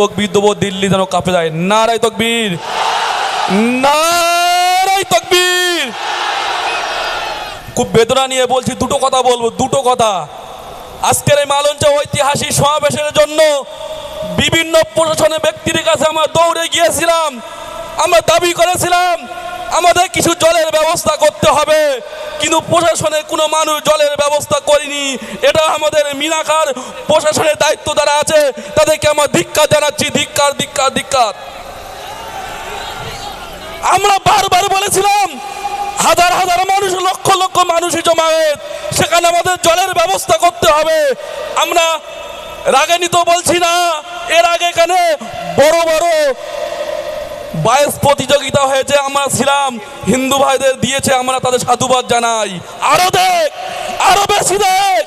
তকবির দেবো, দিল্লি যেন কাঁপে যায়। নারায় তকবীর। নারায় তকবীর। খুব বেদনা নিয়ে বলছি, দুটো কথা বলব, দুটো কথা। আজকের এই মালঞ্চ ঐতিহাসিক সমাবেশের জন্য বিভিন্ন প্রশাসনের ব্যক্তির কাছে আমরা দৌড়ে গিয়েছিলাম। আমরা দাবি করেছিলাম, আমাদের কিছু জলের ব্যবস্থা করতে হবে। কিন্তু প্রশাসনের কোনো মানুষ জলের ব্যবস্থা করেনি। এটা আমাদের মিনাকার প্রশাসনের দায়িত্ব যারা আছে, তাদেরকে আমরা ধিক্কার জানাচ্ছি। ধিক্কার ধিক্কার ধিক্কার। আমরা বারবার বলেছিলাম, হাজার হাজার মানুষ, লক্ষ লক্ষ মানুষই জমায়েত। সেখানে আমাদের জলের ব্যবস্থা করতে হবে। আমরা রাগান্বিত বলছি না। এর আগে এখানে বড় বড় বায়স প্রতিযোগিতা হয়েছে, আমরা ছিলাম। হিন্দু ভাইদের দিয়েছে, আমরা তাদের সাধুবাদ জানাই। আরও দেখ, আরও বেশি দেখ।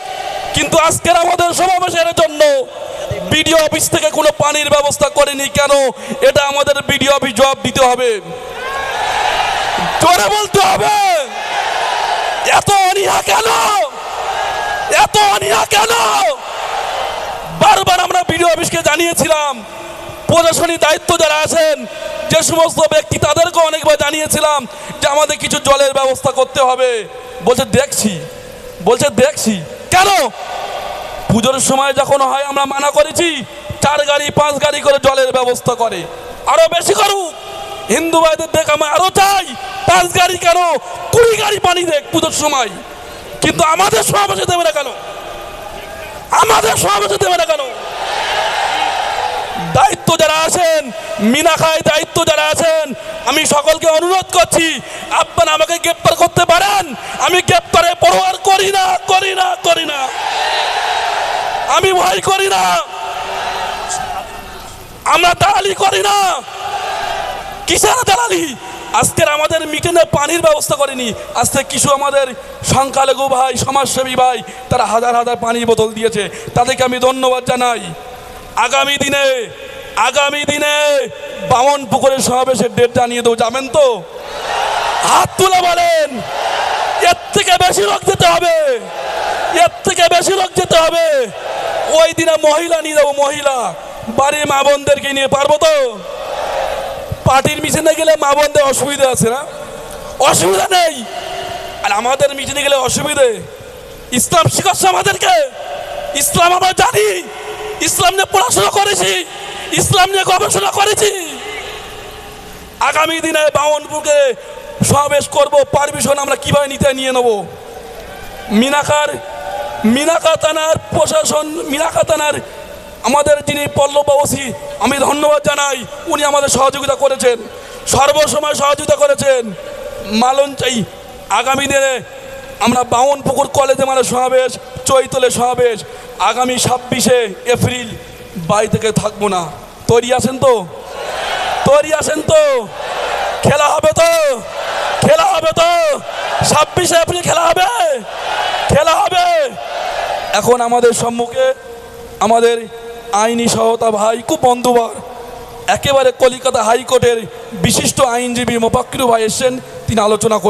কিন্তু আজকের আমাদের সমাবেশের জন্য বিডিও অফিস থেকে কোনো পানির ব্যবস্থা করেনি কেন? এটা আমাদের বিডিও অফিস জবাব দিতে হবে। জোরে বলতে হবে। এত অনীহা কেন? এত অনীহা কেন? বারবার আমরা বিডিও অফিসকে জানিয়েছিলাম প্রশাসনিক দায়িত্ব যারা আছেন, যে সমস্ত ব্যক্তি তাদেরকে অনেকবার জানিয়েছিলাম যে আমাদের কিছু জলের ব্যবস্থা করতে হবে। বলছে, দেখছি। বলছে, দেখছি। কেন? পুজোর সময় যখন হয়, আমরা মানা করেছি, চার গাড়ি, পাঁচ গাড়ি করে জলের ব্যবস্থা করে। আরও বেশি করুক। হিন্দু ভাইদের দেখ আমরা আরও চাই, পাঁচ গাড়ি কেন? কুড়ি গাড়ি পানি দেখ পুজোর সময়। কিন্তু আমাদের সমাবেশে দেবে না কেন? আমাদের সমাবেশে দেবে না কেন? দায়িত্ব যারা আছেন মিনাখায় দায়িত্ব যারা আছেন, আমি সকলকে অনুরোধ করছি, আপনারা আমাকে গ্রেপ্তার করতে পারেন। আমি গ্রেপ্তারে পরোয়ার করি না করি না করি না। আমি ভয় করি না। আমরা দালালি করি না। কিসের দালালি? আজকের আমাদের মিটিংয়ে পানির ব্যবস্থা করেনি। আজকে কিছু আমাদের সংখ্যালঘু ভাই, সমাজসেবী ভাই, তারা হাজার হাজার পানির বোতল দিয়েছে। তাদেরকে আমি ধন্যবাদ জানাই। আগামী দিনে আগামী দিনে বামন পুকুরের সমাবেশের ডেট জানিয়ে দেবো, যাবেন তো? হাত তুলে বলেন, এর থেকে বেশি লোক যেতে হবে, এর থেকে বেশি লোক যেতে হবে। ওই দিনে মহিলা নিয়ে যাব, মহিলা। বাড়ির মা বোনদেরকে নিয়ে, পারব তো? পার্টির মিশনে গেলে মা বোনদের অসুবিধা আছে না? অসুবিধা নেই। আর আমাদের মিশনে গেলে অসুবিধে? ইসলাম শিখাচ্ছে আমাদেরকে। ইসলাম আমরা জানি। ইসলাম নিয়ে পড়াশোনা করেছি। ইসলাম নিয়ে গবেষণা করেছি। আগামী দিনে বামনপুরকে সমাবেশ করব, পারমিশন আমরা কীভাবে নিতে নিয়ে নেব? মিনাকার, মিনাকা থানার প্রশাসন, মিনাকা থানার আমাদের যিনি পল্লব ওসি, আমি ধন্যবাদ জানাই, উনি আমাদের সহযোগিতা করেছেন। সর্বসময় সহযোগিতা করেছেন। মালন চাই আগামী দিনে আমরা বামন পুকুর কলেজে মানে সমাবেশ, চৈতলে সমাবেশ, আগামী ছাব্বিশে এপ্রিল। বাড়ি থেকে থাকব না। তৈরি আছেন তো? তৈরি আছেন তো? খেলা হবে তো? খেলা হবে তো? ছাব্বিশে এপ্রিল খেলা হবে? খেলা হবে? এখন আমাদের সম্মুখে আমাদের আইনি সহায়তা ভাই, খুব বন্ধুবার একেবারে কলিকাতা হাইকোর্টের বিশিষ্ট আইনজীবী মোপাক্কিরু ভাই এসছেন। তিনি আলোচনা